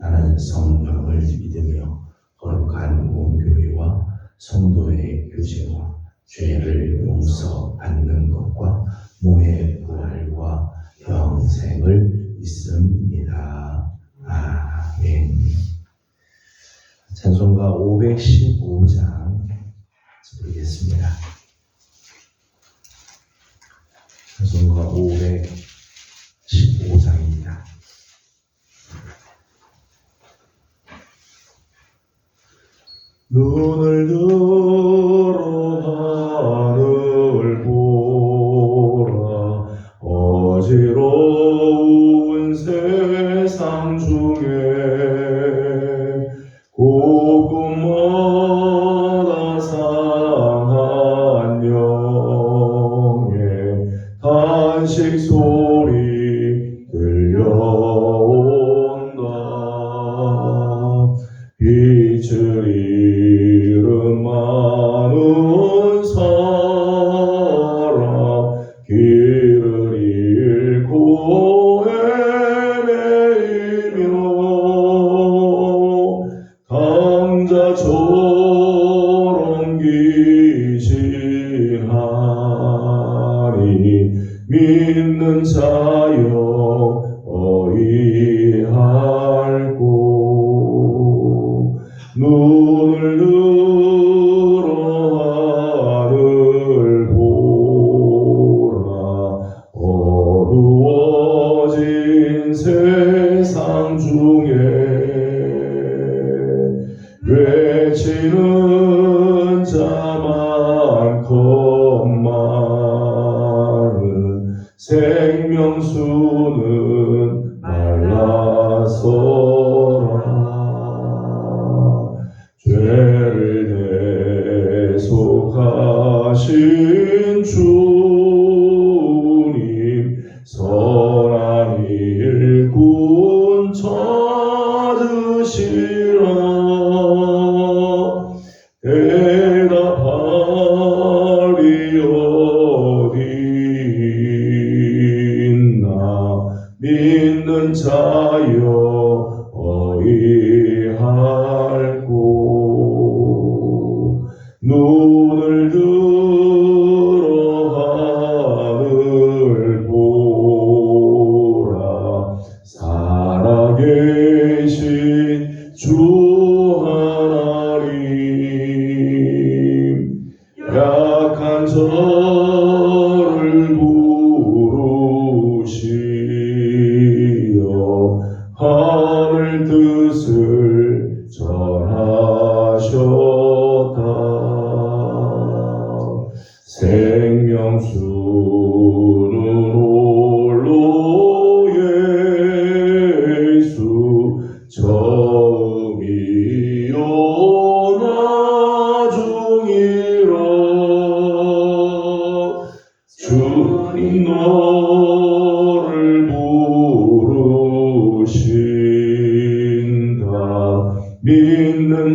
나는 성령을 믿으며 거룩한 몸교회와 성도의 교제와 죄를 용서받는 것과 몸의 부활과 영생을 믿습니다. 아멘. 찬송가 515장 부르겠습니다. 찬송가 515장입니다. 눈을 들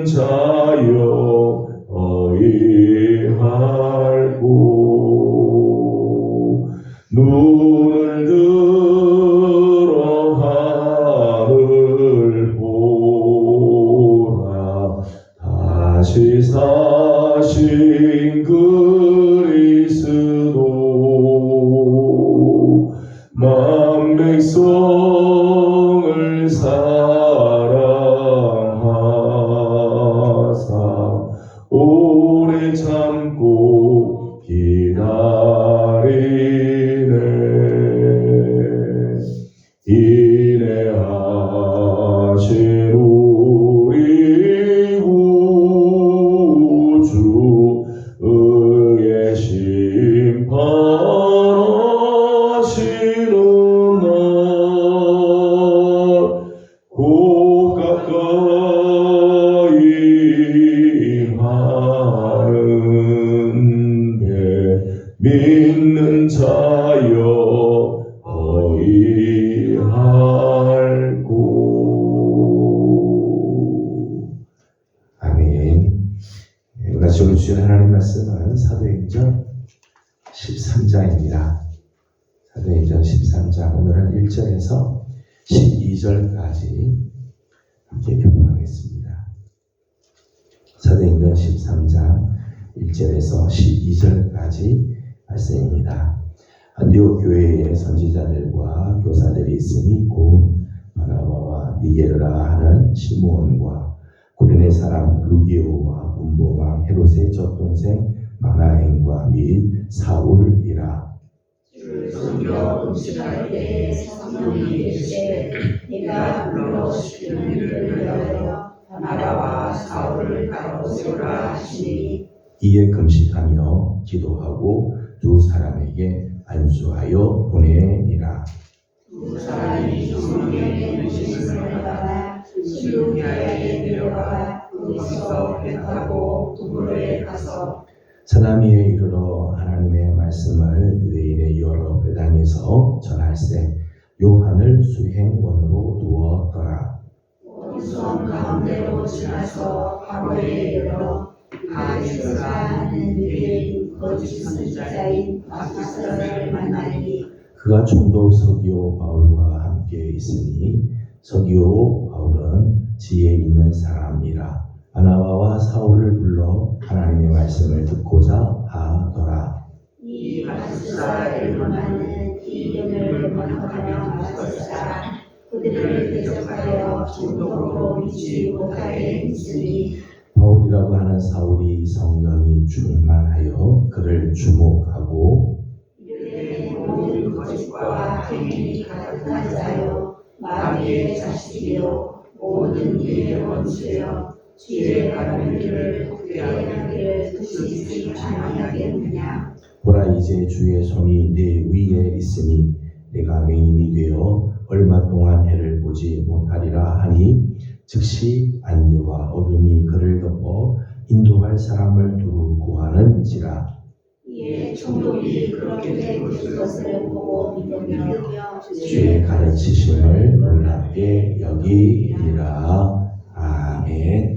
믿 동생 마나행과 및 사울이라. 주를 섬겨 음식할 때에 성령이 계시되 네가 불러시키는 일을 위하여 바나바와 사울을 따로 세우라 하시니. 이에 금식하며 기도하고 두 사람에게 안수하여 보내니라. 두 사람이 성령의 받아 내려가 거기서 배 타고 두부로에 가서 사나미에 이르러 하나님의 말씀을 유대인의 여러 회당에서 전할세 요한을 수행원으로 두었더라. 원수원 가운데로 지나서 바로에 이르러 바리스가 하는 유대인 거짓 선지자인 바리스를 만나니 그가 총독 서기오 바울과 함께 있으니 서기오 바울은 지혜 있는 사람이라 바나바와 사울을 불러 하나님의 말씀을 듣고자 하더라. 이 일만하는 이 이름을 번역하며 바리스가 그들을 대적하여 중독으로 믿지 못하게 있으니 바울이라고 하는 사울이 성령이 충만하여 그를 주목하고 모든 행위 가득한 자요 마귀의 자식이요 모든 일의 원수 아니하겠느냐? 보라 이제 주의 손이 내 위에 있으니 내가 맹인이 되어 얼마 동안 해를 보지 못하리라 하니 즉시 안개와 어둠이 그를 덮어 인도할 사람을 두루 구하는지라. 이에 총독이 그렇게 된 것을 보고 믿으며 주의 가르치심을 놀랍게 여기리라. 아멘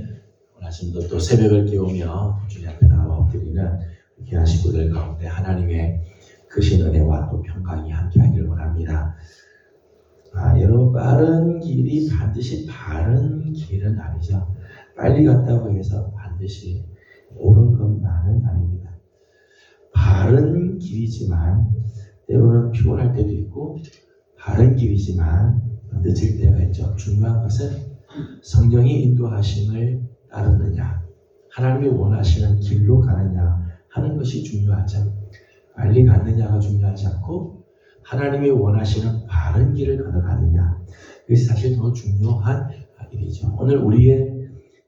아침도 또 새벽을 깨우며 주님 앞에 나와 엎드리는 귀한 식구들 가운데 하나님의 크신 은혜와 또 평강이 함께하기를 원합니다. 아, 여러분 빠른 길이 반드시 바른 길은 아니죠. 빨리 갔다고 해서 반드시 옳은 것만은 아닙니다. 바른 길이지만 때로는 피곤할 때도 있고 바른 길이지만 늦을 때가 있죠. 중요한 것은 성령의 인도하심을 따르느냐, 하나님이 원하시는 길로 가느냐 하는 것이 중요하죠. 빨리 갔느냐가 중요하지 않고 하나님이 원하시는 바른 길을 걸어가느냐 그것이 사실 더 중요한 일이죠. 오늘 우리의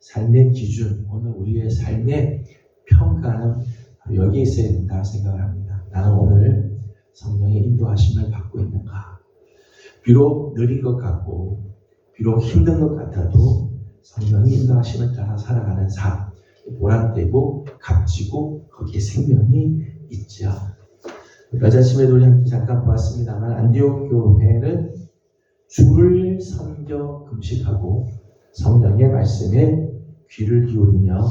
삶의 기준, 오늘 우리의 삶의 평가는 여기에 있어야 된다 생각을 합니다. 나는 오늘 성령의 인도하심을 받고 있는가? 비록 느린 것 같고, 비록 힘든 것 같아도 성령의 인도하심을 따라 살아가는 삶, 보람되고 값지고 거기에 생명이 있죠. 우리 함께 잠깐 보았습니다만 안디옥 교회는 주를 섬겨 금식하고 성령의 말씀에 귀를 기울이며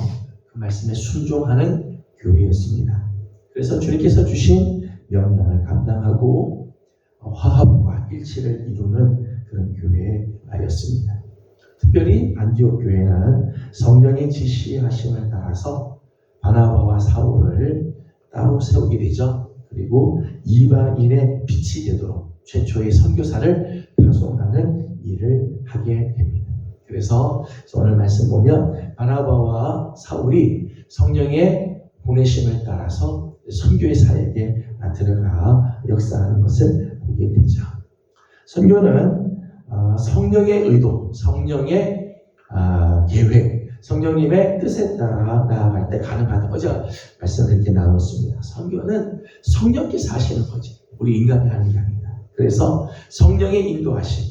그 말씀에 순종하는 교회였습니다. 그래서 주님께서 주신 명령을 감당하고 화합과 일치를 이루는 그런 교회였습니다. 특별히 안디옥 교회는 성령의 지시하심을 따라서 바나바와 사울을 따로 세우게 되죠. 그리고 이방인의 빛이 되도록 최초의 선교사를 파송하는 일을 하게 됩니다. 그래서 오늘 말씀 보면 바나바와 사울이 성령의 보내심을 따라서 선교의 사역에 들어가 역사하는 것을 보게 되죠. 선교는 어, 성령의 의도, 성령의 아, 계획, 성령님의 뜻에 따라 나아갈 때 가능하다. 어제 말씀을 이렇게 나눴습니다. 선교는 성령께서 하시는 거지. 우리 인간이 하는 게 아니다. 그래서 성령의 인도하심,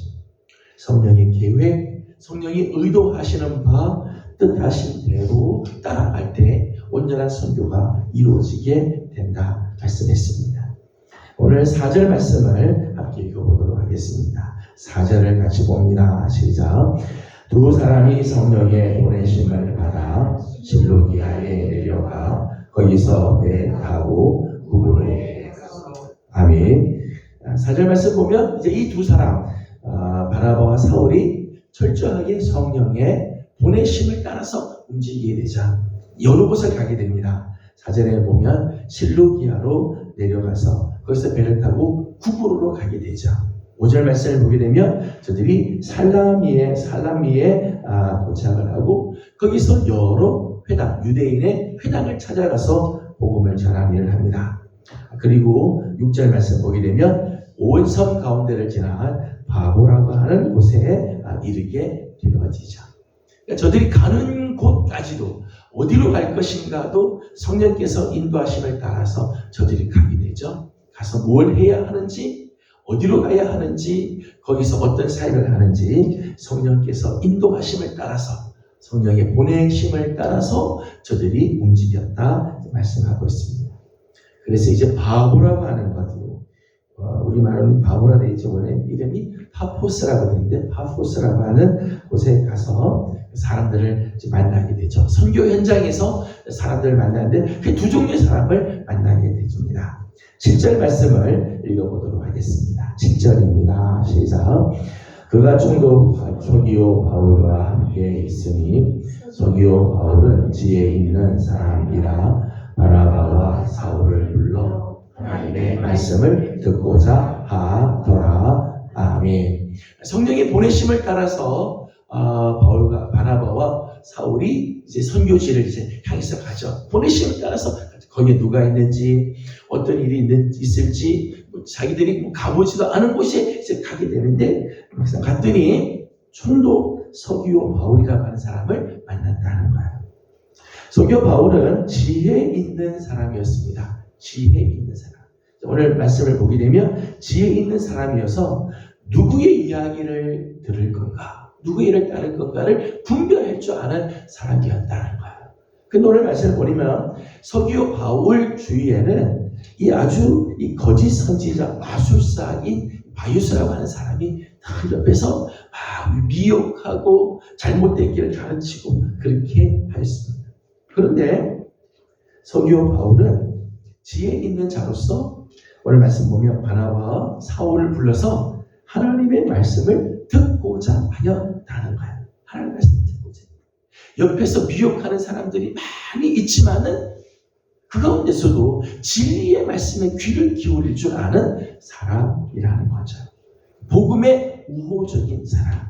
성령의 계획, 성령이 의도하시는 바, 뜻하신 대로 따라갈 때 온전한 선교가 이루어지게 된다. 말씀했습니다. 오늘 4절 말씀을 함께 읽어보도록 하겠습니다. 4절을 같이 봅니다. 시작. 두 사람이 성령의 보내심을 받아 실로기아에 내려가 거기서 배 타고 구부로에 아멘. 4절 말씀 보면 이제 이 두 사람 아, 바나바와 사울이 철저하게 성령의 보내심을 따라서 움직이게 되자 여러 곳을 가게 됩니다. 4절에 보면 실루기아로 내려가서 거기서 배를 타고 구부로로 가게 되죠. 5절 말씀을 보게 되면 저들이 살라미에 살라미에 아, 도착을 하고 거기서 여러 회당 유대인의 회당을 찾아가서 복음을 전하는 일을 합니다. 그리고 6절 말씀 보게 되면 온섬 가운데를 지나간 바보라고 하는 곳에 아, 이르게 되어지죠. 그러니까 저들이 가는 곳까지도 어디로 갈 것인가도 성령께서 인도하심을 따라서 저들이 가게 되죠. 가서 뭘 해야 하는지, 어디로 가야 하는지, 거기서 어떤 사역을 하는지 성령께서 인도하심을 따라서 성령의 보내심을 따라서 저들이 움직였다 말씀하고 있습니다. 그래서 이제 바보라고 하는 것도 어, 우리 말로는 바보라 되어 있죠. 원래 이름이 파포스라고 되는데 파포스라고 하는 곳에 가서 사람들을 만나게 되죠. 선교 현장에서 사람들을 만나는데 그 두 종류의 사람을 만나게 되줍니다. 7절 말씀을 읽어보도록 하겠습니다. 7절입니다. 시작. 그가 중도 소기오 바울과 함께 있으니 소기오 바울은 지혜 있는 사람이라 바나바와 사울을 불러 하나님의 말씀을 듣고자 하더라. 아멘. 성령의 보내심을 따라서 아, 바울과 바나바와 사울이 이제 선교지를 이제 향해서 가죠. 보내심을 따라서 거기에 누가 있는지 어떤 일이 있을지 뭐 자기들이 뭐 가보지도 않은 곳에 이제 가게 되는데 막상 갔더니 총독 서기오 바울이라고 하는 사람을 만났다는 거예요. 서기오 바울은 지혜 있는 사람이었습니다. 지혜 있는 사람. 오늘 말씀을 보게 되면 지혜 있는 사람이어서 누구의 이야기를 들을 건가, 누구의 일을 따를 건가를 분별할 줄 아는 사람이었다는 거예요. 그 오늘 말씀을 보면 서기오 바울 주위에는 이 아주 이 거짓 선지자 마술사인 바유스라고 하는 사람이 다 옆에서 막 미혹하고 잘못된 길을 가르치고 그렇게 하였습니다. 그런데 서기오 바울은 지혜 있는 자로서 오늘 말씀 보면 바나바와 사울을 불러서 하나님의 말씀을 듣고자 하였다는 거예요. 하나님의 말씀을 듣고자. 옆에서 미혹하는 사람들이 많이 있지만은 그 가운데서도 진리의 말씀에 귀를 기울일 줄 아는 사람이라는 거죠. 복음의 우호적인 사람.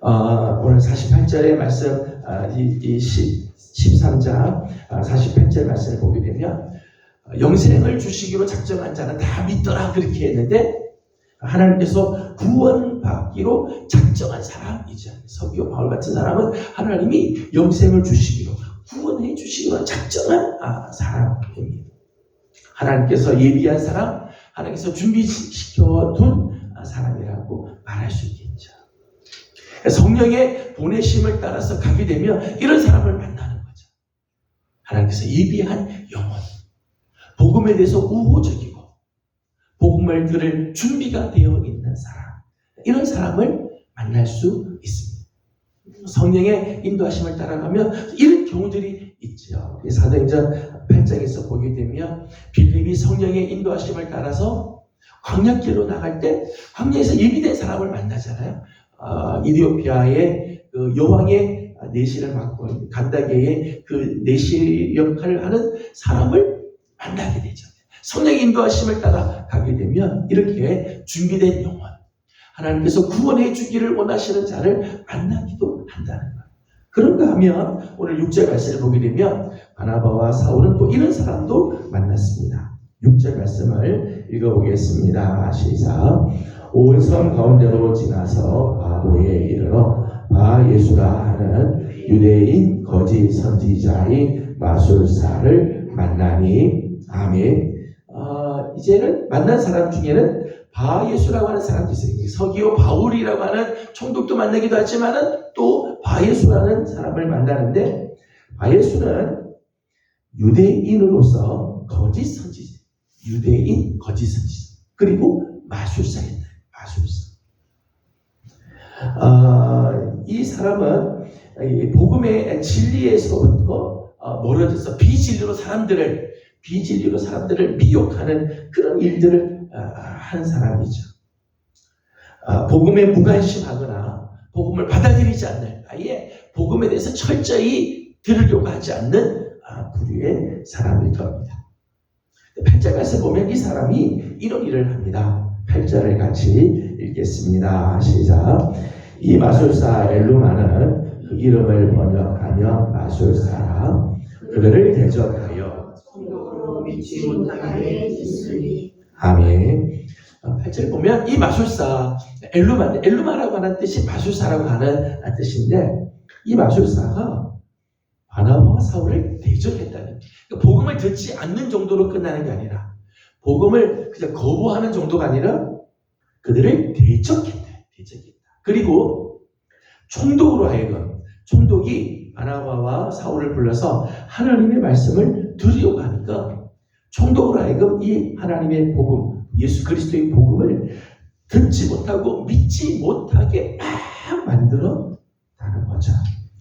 어, 오늘 48절의 말씀, 아, 이, 이 10, 13장 48절 말씀을 보게 되면 어, 영생을 주시기로 작정한 자는 다 믿더라 그렇게 했는데 하나님께서 구원받기로 작정한 사람이죠. 서기오 바울 같은 사람은 하나님이 영생을 주시기로 구원해 주시기로 작정한 아, 사람입니다. 하나님께서 예비한 사람, 하나님께서 준비시켜 둔 아, 사람이라고 말할 수 있겠죠. 성령의 보내심을 따라서 가게 되면 이런 사람을 만나는 거죠. 하나님께서 예비한 영혼, 복음에 대해서 우호적이고 복음을 들을 준비가 되어 있는 사람, 이런 사람을 만날 수 있습니다. 성령의 인도하심을 따라가면 이런 경우들이 있죠. 사도행전 8장에서 보게 되면 빌립이 성령의 인도하심을 따라서 광야길로 나갈 때 광야에서 예비된 사람을 만나잖아요. 아, 이디오피아의 그 여왕의 내시를 맡고 간다게의 그 내시 역할을 하는 사람을 만나게 되죠. 성령의 인도하심을 따라 가게 되면 이렇게 준비된 영혼, 하나님께서 구원해 주기를 원하시는 자를 만나기도 한다는 거예요. 그런가 하면 오늘 6절 말씀을 보게 되면 바나바와 사울은 또 이런 사람도 만났습니다. 6절 말씀을 읽어보겠습니다. 시작. 온 섬 가운데로 지나서 바보에 이르러 바 예수라 하는 유대인 거짓 선지자인 마술사를 만나니 아멘. 어, 이제는 만난 사람 중에는 바예수라고 하는 사람도 있어요. 서기오 바울이라고 하는 총독도 만나기도 하지만은 또 바예수라는 사람을 만나는데 바예수는 유대인으로서 거짓 선지자, 유대인 거짓 선지자, 그리고 마술사였다. 마술사. 아, 이 사람은 이 복음의 진리에서부터 어, 멀어져서 비진리로 사람들을 비진리로 사람들을 미혹하는 그런 일들을 아, 한 사람이죠. 아, 복음에 무관심하거나 복음을 받아들이지 않는 아예 복음에 대해서 철저히 들으려고 하지 않는 아, 부류의 겁니다. 8절에서 보면 이 사람이 이런 일을 합니다. 8절을 같이 읽겠습니다. 시작. 이 마술사 엘루마는 그 이름을 번역하며 마술사라 그들을 대적하여 믿지 못하게 있으니 아멘. 8절 보면 이 마술사 엘루마 엘루마라고 하는 뜻이 마술사라고 하는 뜻인데 이 마술사가 바나바와 사울을 대적했다는 그러니까 복음을 듣지 않는 정도로 끝나는 게 아니라 복음을 그냥 거부하는 정도가 아니라 그들을 대적했다. 대적했다. 그리고 총독으로 하여금 총독이 바나바와 사울을 불러서 하나님의 말씀을 들으려고 하니까 총독으로 하여금 이 하나님의 복음, 예수 그리스도의 복음을 듣지 못하고 믿지 못하게 막 만들어 나는 거죠.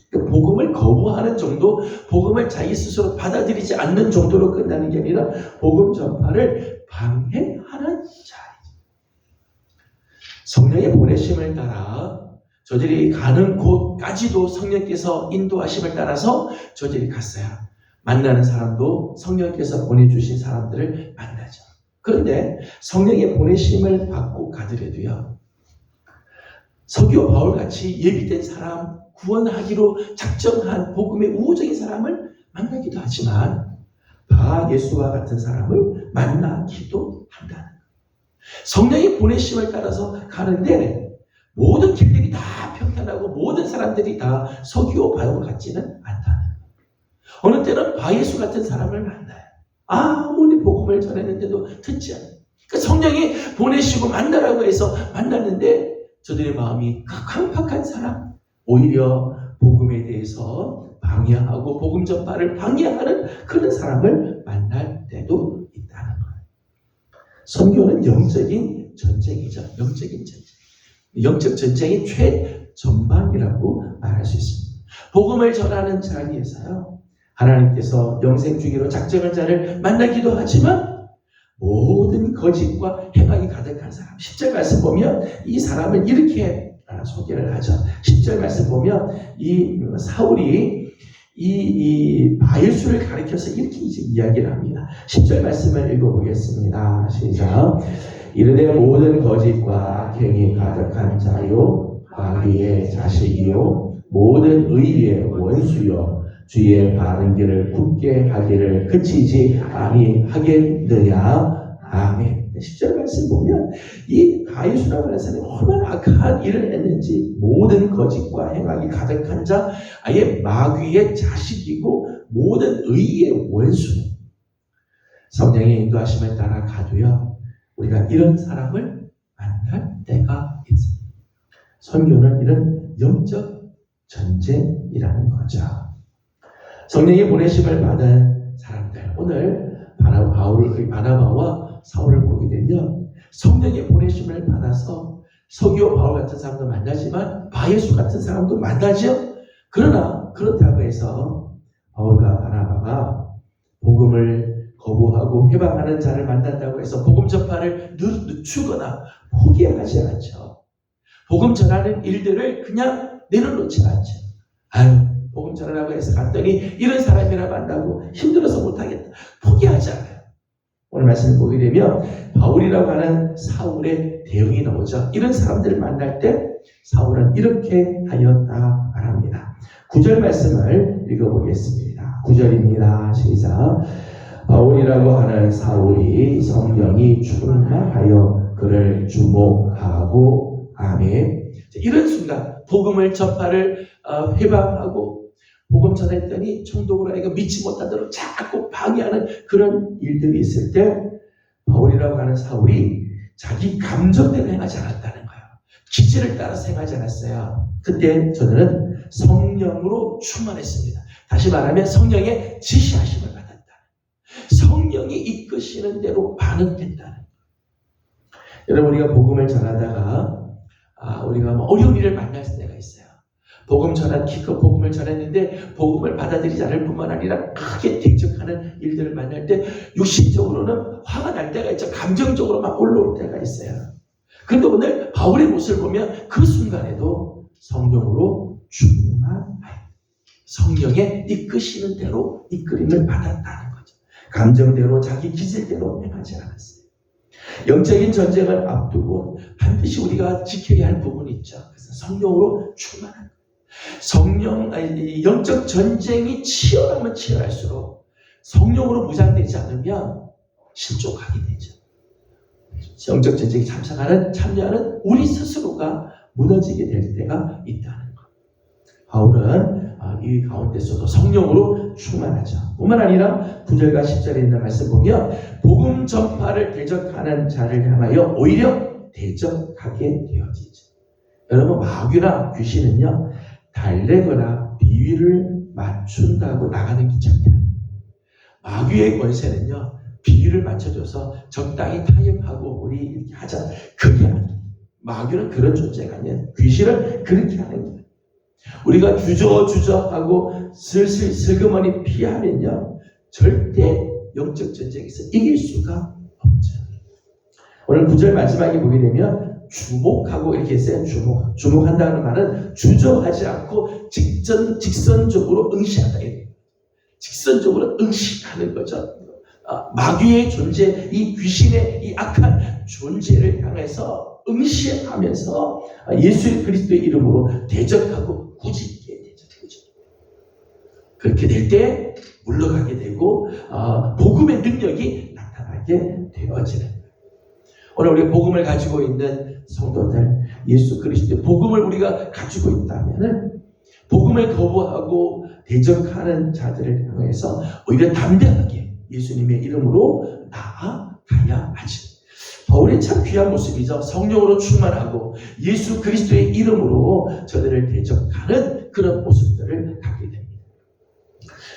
그 복음을 거부하는 정도, 복음을 자기 스스로 받아들이지 않는 정도로 끝나는 게 아니라 복음 전파를 방해하는 자. 성령의 보내심을 따라 저들이 가는 곳까지도 성령께서 인도하심을 따라서 저들이 갔어요. 만나는 사람도 성령께서 보내주신 사람들을 만나죠. 그런데 성령의 보내심을 받고 가더라도요. 서기오 바울 같이 예비된 사람, 구원하기로 작정한 복음의 우호적인 사람을 만나기도 하지만 바 예수와 같은 사람을 만나기도 거예요. 성령의 보내심을 따라서 가는데 모든 길들이 다 평탄하고 모든 사람들이 다 서기오 바울 같지는 거예요. 어느 때는 바예수 같은 사람을 만나요. 아무리 복음을 전했는데도 듣지 않아요. 그 성령이 보내시고 만나라고 해서 만났는데 저들의 마음이 강팍한 사람, 오히려 복음에 대해서 방해하고 복음 전파를 방해하는 그런 사람을 만날 때도 있다는 거예요. 선교는 영적인 전쟁이죠. 영적인 전쟁. 영적 전쟁의 최전방이라고 말할 수 있습니다. 복음을 전하는 자리에서요. 하나님께서 영생 주기로 작정한 자를 만나기도 하지만 모든 거짓과 행악이 가득한 사람. 10절 말씀 보면 이 사람을 이렇게 아, 소개를 하죠. 10절 말씀 보면 이 사울이 이, 이 바일수를 가리켜서 이렇게 이제 이야기를 합니다. 10절 말씀을 읽어보겠습니다. 시작. 이르되 모든 거짓과 악행이 가득한 자요 마귀의 자식이요 모든 의의 원수요 주의 바른 길을 굳게 하기를 그치지 아니하겠느냐 아멘 10절 말씀 보면 이 가이수라고 하는 사람이 얼마나 악한 일을 했는지 모든 거짓과 행악이 가득한 자 아예 마귀의 자식이고 모든 의의 원수 성령의 인도하심을 따라 가도요 우리가 이런 사람을 만날 때가 있습니다. 선교는 이런 영적 전쟁이라는 거죠. 성령의 보내심을 받은 사람들 오늘 바나 바울 바나바와 사울을 보게 되면 성령의 보내심을 받아서 서기오 바울 같은 사람도 만나지만 바예수 같은 사람도 만나죠. 그러나 그렇다고 해서 바울과 바나바가 복음을 거부하고 해방하는 자를 만난다고 해서 복음 전파를 늦추거나 포기하지 않죠. 복음 전하는 일들을 그냥 내려놓지 않죠. 아유, 복음 전하라고 해서 갔더니 이런 사람이라 만나고 힘들어서 못하겠다. 포기하지 않아요. 오늘 말씀을 보게 되면 바울이라고 하는 사울의 대응이 나오죠. 이런 사람들을 만날 때 사울은 이렇게 하였다 말합니다. 9절 말씀을 읽어보겠습니다. 9절입니다. 시작. 바울이라고 하는 사울이 성령이 충만하여 그를 주목하고 아멘. 이런 순간 복음을 전파를 어, 회방하고 복음 전했더니 하여금 믿지 못하도록 자꾸 방해하는 그런 일들이 있을 때 바울이라고 하는 사울이 자기 감정대로 행하지 않았다는 거예요. 기질을 따라서 행하지 않았어요. 그때 저들은 성령으로 충만했습니다. 다시 말하면 성령의 지시하심을 받았다. 성령이 이끄시는 대로 반응했다는 거예요. 여러분 우리가 복음을 전하다가 아, 우리가 뭐 어려운 일을 만날 때가 있어요. 복음 전한 기껏 복음을 전했는데 복음을 받아들이지 않을 뿐만 아니라 크게 대적하는 일들을 만날 때 육신적으로는 화가 날 때가 있죠. 감정적으로 막 올라올 때가 있어요. 그런데 오늘 바울의 모습을 보면 그 순간에도 성령으로 충만하여 성령의 이끄시는 대로 이끌림을 받았다는 거죠. 감정대로 자기 기질대로 행하지 않았어요. 영적인 전쟁을 앞두고 반드시 우리가 지켜야 할 부분이 있죠. 그래서 성령으로 충만한. 성령, 아니, 이 영적 전쟁이 치열하면 치열할수록 성령으로 무장되지 않으면 실족하게 되죠. 영적 전쟁에 참석하는, 참여하는 우리 스스로가 무너지게 될 때가 있다는 것. 바울은 아, 이 가운데서도 성령으로 충만하죠. 뿐만 아니라 9절과 10절에 있는 말씀 보면 복음 전파를 대적하는 자를 향하여 오히려 대적하게 되어지죠. 여러분 마귀나 귀신은요 달래거나 비위를 맞춘다고 나가는 기적이에요. 마귀의 권세는요 비위를 맞춰줘서 적당히 타협하고 우리 이렇게 하자 그게 아니에요. 마귀는 그런 존재가 아니에요. 귀신은 그렇게 하는 거예요. 우리가 주저주저하고 슬슬 슬그머니 피하면요 절대 영적 전쟁에서 이길 수가 없죠. 오늘 구절 마지막에 보게 되면 주목하고 이렇게 했어요. 주목. 주목한다는 말은 주저하지 않고 직전 직선적으로 응시한다. 이래요. 직선적으로 응시하는 거죠. 아, 마귀의 존재, 이 귀신의 이 악한 존재를 향해서 응시하면서 예수 그리스도의 이름으로 대적하고 꾸짖게 되죠. 그렇게 될 때 물러가게 되고 어, 복음의 능력이 나타나게 되어지는. 오늘 우리 복음을 가지고 있는 성도들, 예수 그리스도의 복음을 우리가 가지고 있다면은 복음을 거부하고 대적하는 자들을 향해서 오히려 담대하게 예수님의 이름으로 나아가야 하지. 바울의 참 귀한 모습이죠. 성령으로 충만하고 예수 그리스도의 이름으로 저들을 대적하는 그런 모습들을 갖게 됩니다.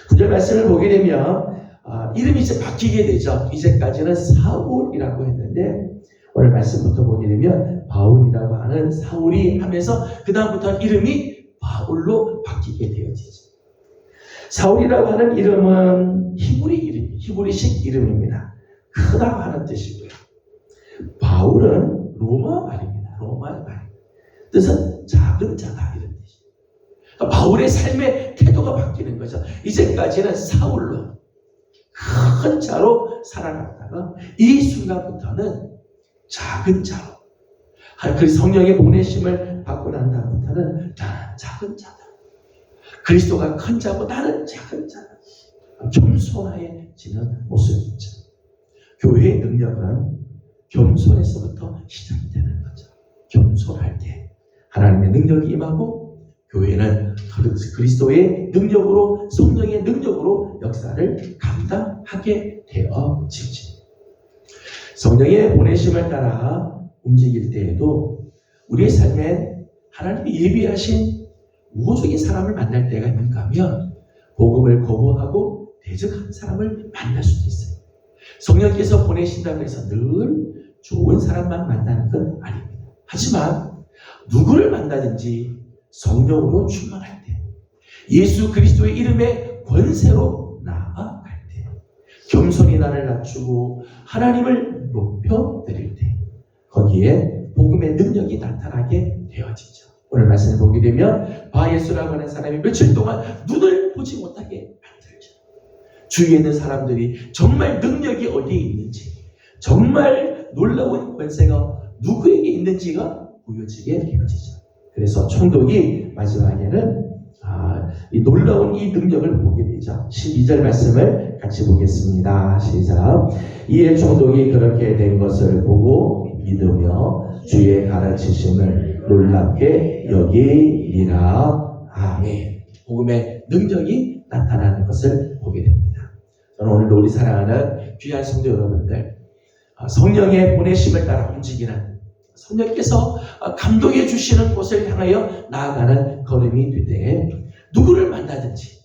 구절 말씀을 보게 되면 아, 이름이 이제 바뀌게 되죠. 이제까지는 사울이라고 했는데 오늘 말씀부터 보게 되면 바울이라고 하는 사울이 하면서 그 다음부터 이름이 바울로 바뀌게 되어지죠. 사울이라고 하는 이름은 히브리 이름, 히브리식 이름입니다. 크다고 하는 뜻이고요. 바울은 로마 말입니다. 로마의 말. 뜻은 작은 자다 이런 뜻이에요. 그러니까 바울의 삶의 태도가 바뀌는 거죠. 이제까지는 사울로 큰 자로 살아갔다가 이 순간부터는 작은 자로 그 성령의 보내심을 받고 난 다음부터는 나는 작은 자다. 그리스도가 큰 자고 나는 작은 자다. 겸손해지는 모습이죠. 교회의 능력은 겸손에서부터 시작이 되는 거죠. 겸손할 때 하나님의 능력이 임하고 교회는 그리스도의 능력으로 성령의 능력으로 역사를 감당하게 되어지지. 성령의 보내심을 따라 움직일 때에도 우리의 삶에 하나님이 예비하신 우호적인 사람을 만날 때가 있는가 하면 복음을 거부하고 대적하는 사람을 만날 수도 있어요. 성령께서 보내신다고 해서 늘 좋은 사람만 만나는 건 아닙니다. 하지만 누구를 만나든지 성령으로 충만할 때 예수 그리스도의 이름의 권세로 나아갈 때 겸손히 나를 낮추고 하나님을 높여드릴 때 거기에 복음의 능력이 나타나게 되어지죠. 오늘 말씀을 보게 되면 바예수라고 하는 사람이 며칠 동안 눈을 보지 못하게 만들죠. 주위에 있는 사람들이 정말 능력이 어디에 있는지 정말 놀라운 권세가 누구에게 있는지가 보여지게 되어지죠. 그래서 총독이 마지막에는 아, 이 놀라운 이 능력을 보게 되죠. 12절 말씀을 같이 보겠습니다. 시작. 이에 총독이 그렇게 된 것을 보고 믿으며 주의 가르치심을 놀랍게 여기니라. 아멘. 복음의 능력이 나타나는 것을 보게 됩니다. 저는 오늘도 우리 사랑하는 귀한 성도 여러분들, 아, 성령의 보내심을 따라 움직이는 성령께서 감동해 주시는 곳을 향하여 나아가는 걸음이 되되 누구를 만나든지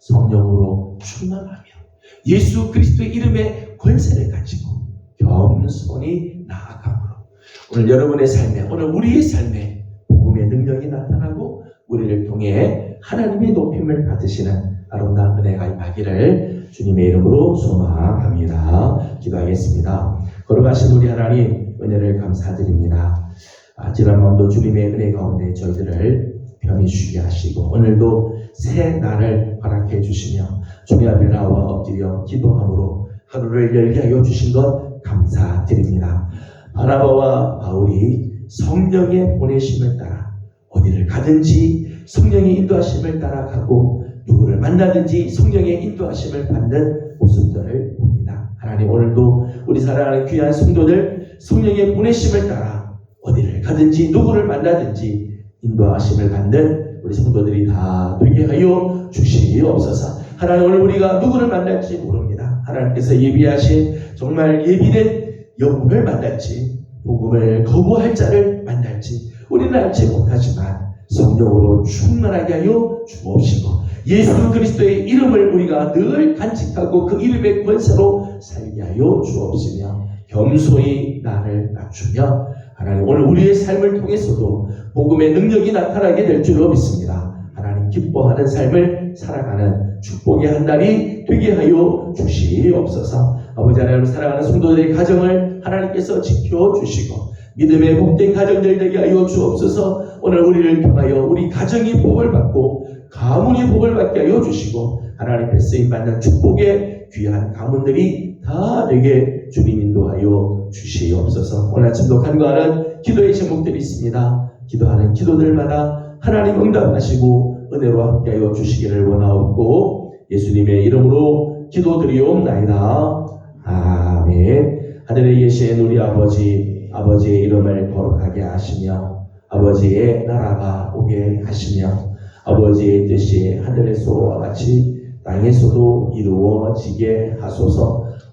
성령으로 충만하며 예수 그리스도의 이름의 권세를 가지고 겸손히 나아감으로 오늘 여러분의 삶에 오늘 우리의 삶에 복음의 능력이 나타나고 우리를 통해 하나님의 높임을 받으시는 아름다운 은혜가 임하기를 주님의 이름으로 소망합니다. 기도하겠습니다. 걸어가신 우리 하나님 은혜를 감사드립니다. 아, 지난 밤도 주님의 은혜 가운데 저희들을 편히 쉬게 하시고 오늘도 새 날을 허락해 주시며 주님 앞에 나와 엎드려 기도함으로 하루를 열게 하여 주신 것 감사드립니다. 바나바와 바울이 성령의 보내심을 따라 어디를 가든지 성령의 인도하심을 따라 가고 누구를 만나든지 성령의 인도하심을 받는 모습들을 봅니다. 하나님 오늘도 우리 사랑하는 귀한 성도들 성령의 보내심을 따라 어디를 가든지 누구를 만나든지 인도하심을 받는 우리 성도들이 다 되게 하여 주시옵소서. 하나님 오늘 우리가 누구를 만날지 모릅니다. 하나님께서 예비하신 정말 예비된 영혼을 만날지 복음을 거부할 자를 만날지 우리는 알지 못하지만 성령으로 충만하게 하여 주옵시고 예수 그리스도의 이름을 우리가 늘 간직하고 그 이름의 권세로 살게 하여 주옵시며 겸손히 나를 낮추며 하나님 오늘 우리의 삶을 통해서도 복음의 능력이 나타나게 될 줄로 믿습니다. 하나님 기뻐하는 삶을 살아가는 축복의 한 날이 되게 하여 주시옵소서. 아버지 하나님 사랑하는 성도들의 가정을 하나님께서 지켜주시고 믿음의 복된 가정들 되게 하여 주옵소서. 오늘 우리를 통하여 우리 가정이 복을 받고 가문이 복을 받게 하여 주시고 하나님께 쓰임 받는 축복의 귀한 가문들이 다 되게 주님 인도하여 주시옵소서. 오늘 아침도 간구하는 기도의 제목들이 있습니다. 기도하는 기도들마다 하나님 응답하시고 은혜로 함께하여 주시기를 원하옵고 예수님의 이름으로 기도드리옵나이다. 아멘. 하늘에 계신 우리 아버지, 아버지의 이름을 거룩하게 하시며 아버지의 나라가 오게 하시며 아버지의 뜻이 하늘에서와 같이 땅에서도 이루어지게 하소서.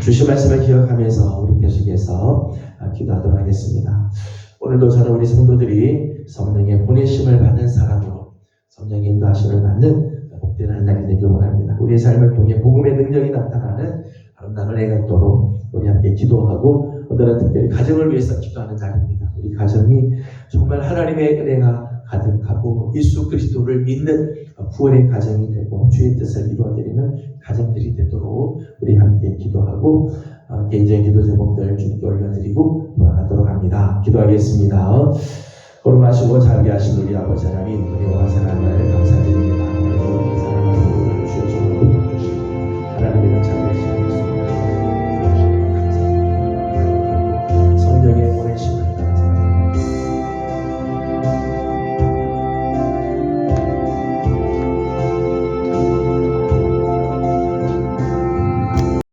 주신 말씀을 기억하면서 우리 계속해서 아, 기도하도록 하겠습니다. 오늘도 저는 우리 성도들이 성령의 보내심을 받는 사람으로 성령의 인도하심을 받는 복된 한 날이 되길 원합니다. 우리의 삶을 통해 복음의 능력이 나타나는 아름다운 은혜가 있도록 우리 함께 기도하고 오늘은 특별히 가정을 위해서 기도하는 날입니다. 우리 가정이 정말 하나님의 은혜가 가득하고 예수 그리스도를 믿는 구원의 가정이 되고 주의 뜻을 이루어드리는 가정들이 되도록 우리 함께 기도하고 어, 개인적인 기도 제목들 주님께 올려드리고 돌아가도록 합니다. 기도하겠습니다. 걸음하시고 자비하신 우리 아버지 하나님 은혜와 사랑을 감사드립니다. 하나님의 사랑을 주셔서 하나님의 사